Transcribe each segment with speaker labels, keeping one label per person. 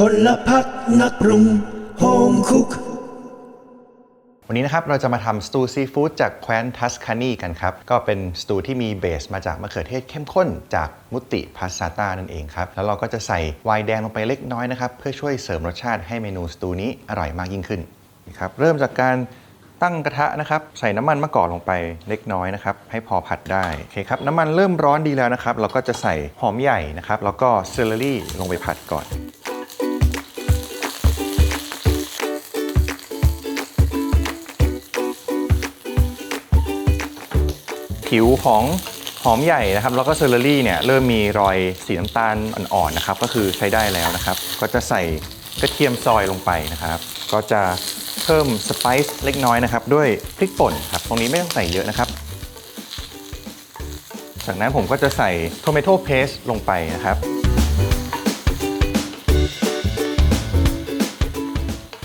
Speaker 1: พลพักนักปรุงโฮมคุก
Speaker 2: วันนี้นะครับเราจะมาทำสตูซีฟู้ดจากแคว้นทัสคานีกันครับ ก็เป็นสตูที่มีเบสมาจากมะเขือเทศเข้มข้นจากมุติพาสต้านั่นเองครับ แล้วเราก็จะใส่ไวน์แดงลงไปเล็กน้อยนะครับ เพื่อช่วยเสริมรสชาติให้เมนูสตูนี้อร่อยมากยิ่งขึ้นนะครับเริ่มจากการตั้งกระทะนะครับ ใส่น้ำมันมะกอกลงไปเล็กน้อยนะครับ ให้พอผัดได้โอเคครับน้ำมันเริ่มร้อนดีแล้วนะครับ เราก็จะใส่หอมใหญ่นะครับแล้วก็เซเลอรี่ลงไปผัดก่อน ผิวของหอมใหญ่นะครับแล้วก็เซอร์รี่เนี่ยเริ่มมีรอยสีน้ำตาลอ่อนๆนะครับ ก็คือใช้ได้แล้วนะครับ ก็จะใส่กระเทียมซอยลงไปนะครับ ก็จะเพิ่มสไปซ์เล็กน้อยนะครับ ด้วยพริกป่นครับ ตรงนี้ไม่ต้องใส่เยอะนะครับ จากนั้นผมก็จะใส่โทเมโตเพสลงไปนะครับ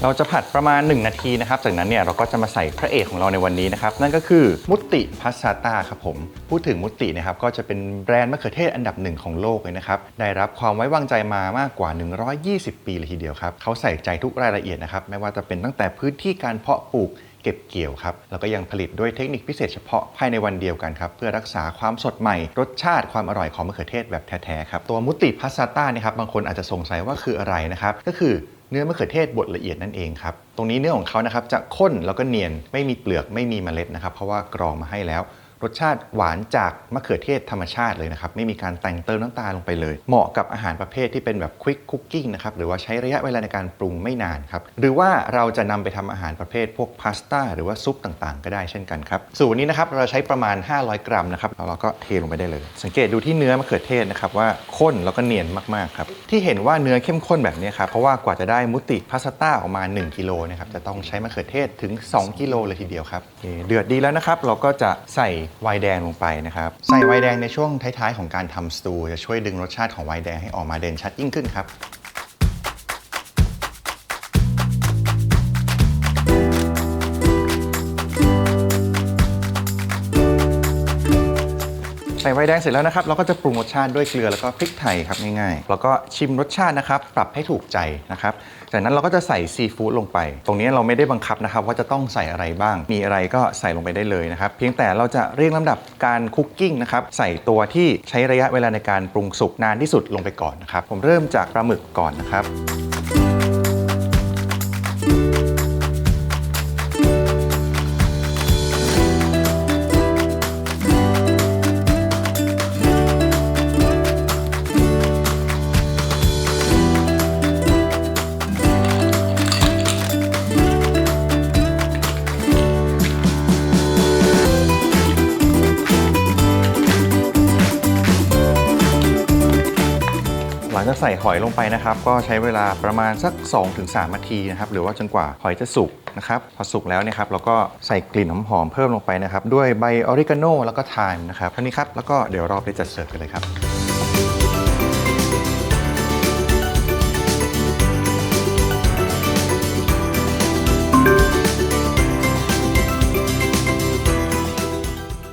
Speaker 2: เราจะผัดประมาณ 1 นาทีนะครับ จากนั้นเนี่ยเราก็จะมาใส่พระเอกของเราในวันนี้นะครับ นั่นก็คือมุติพาสต้าครับผม พูดถึงมุตินะครับก็จะเป็นแบรนด์มะเขือเทศอันดับหนึ่งของโลกเลยนะครับ ได้รับความไว้วางใจมามากกว่า 120 ปีเลยทีเดียวครับเขาใส่ใจทุกรายละเอียดนะครับ ไม่ว่าจะเป็นตั้งแต่พื้นที่การเพาะปลูกเก็บเกี่ยวครับ แล้วก็ยังผลิตด้วยเทคนิคพิเศษเฉพาะภายในวันเดียวกันครับ เพื่อรักษาความสดใหม่ รสชาติความอร่อยของมะเขือเทศแบบแท้ ๆ ครับ ตัวมุติพาสต้าเนี่ยครับบางคนอาจจะสงสัยว่าคืออะไรนะครับ ก็คือ เนื้อมะเขือเทศบดละเอียดนั่นเองครับ ตรงนี้เนื้อของเขานะครับจะข้นแล้วก็เนียนไม่มีเปลือกไม่มีเมล็ดนะครับ เพราะว่ากรองมาให้แล้ว รสชาติหวานจากมะเขือเทศธรรมชาติเลยนะครับ ไม่มีการแต่งเติมน้ำตาลลงไปเลย เหมาะกับอาหารประเภทที่เป็นแบบควิกคุกกิ้งนะครับ หรือว่าใช้ระยะเวลาในการปรุงไม่นานครับ หรือว่าเราจะนำไปทำอาหารประเภทพวกพาสต้าหรือว่าซุปต่างๆ ก็ได้เช่นกันครับ สูตรนี้นะครับเราใช้ประมาณ 500 กรัมนะครับแล้วเราก็เทลงไปได้เลย สังเกตดูที่เนื้อมะเขือเทศนะครับว่าข้นแล้วก็เนียนมากๆครับที่เห็นว่าเนื้อเข้มข้นแบบนี้ครับเพราะว่ากว่าจะได้มุติพาสต้าออกมา 1กิโลนะครับจะต้องใช้มะเขือเทศถึง 2กิโลเลยทีเดียวครับเดือดดีแล้วนะครับเราก็จะใส่ไวน์แดงลงไปนะครับ ใส่ไวน์แดงในช่วงท้ายๆ ของการทำสตูจะช่วยดึงรสชาติของไวน์แดงให้ออกมาเด่นชัดยิ่งขึ้นครับ ใส่ไวน์แดงเสร็จแล้วนะครับ เราก็จะปรุงรสชาติด้วยเกลือแล้วก็พริกไทยครับง่ายๆ แล้วก็ชิมรสชาตินะครับ ปรับให้ถูกใจนะครับ จากนั้นเราก็จะใส่ซีฟู้ดลงไป ตรงนี้เราไม่ได้บังคับนะครับ ว่าจะต้องใส่อะไรบ้าง มีอะไรก็ใส่ลงไปได้เลยนะครับ เพียงแต่เราจะเรียงลำดับการคุกกิ้งนะครับ ใส่ตัวที่ใช้ระยะเวลาในการปรุงสุกนานที่สุดลงไปก่อนนะครับ ผมเริ่มจากปลาหมึกก่อนนะครับ หลังจากใส่หอยลงไปนะครับ ก็ใช้เวลาประมาณสัก 2-3นาทีนะครับ หรือว่าจนกว่าหอยจะสุกนะครับ พอสุกแล้วเนี่ยครับเราก็ใส่กลิ่นหอมๆเพิ่มลงไปนะครับ ด้วยใบออริกาโนแล้วก็ไทม์นะครับเท่านี้ครับแล้วก็เดี๋ยวรอไปจัดเสิร์ฟกันเลยครับ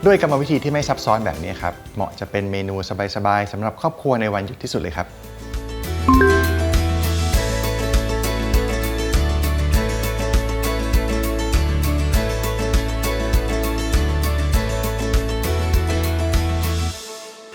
Speaker 2: ด้วยกรรมวิธีที่ไม่ซับซ้อนแบบนี้ครับเหมาะจะเป็นเมนูสบายๆสำหรับครอบครัวในวันหยุดที่สุดเลยครับ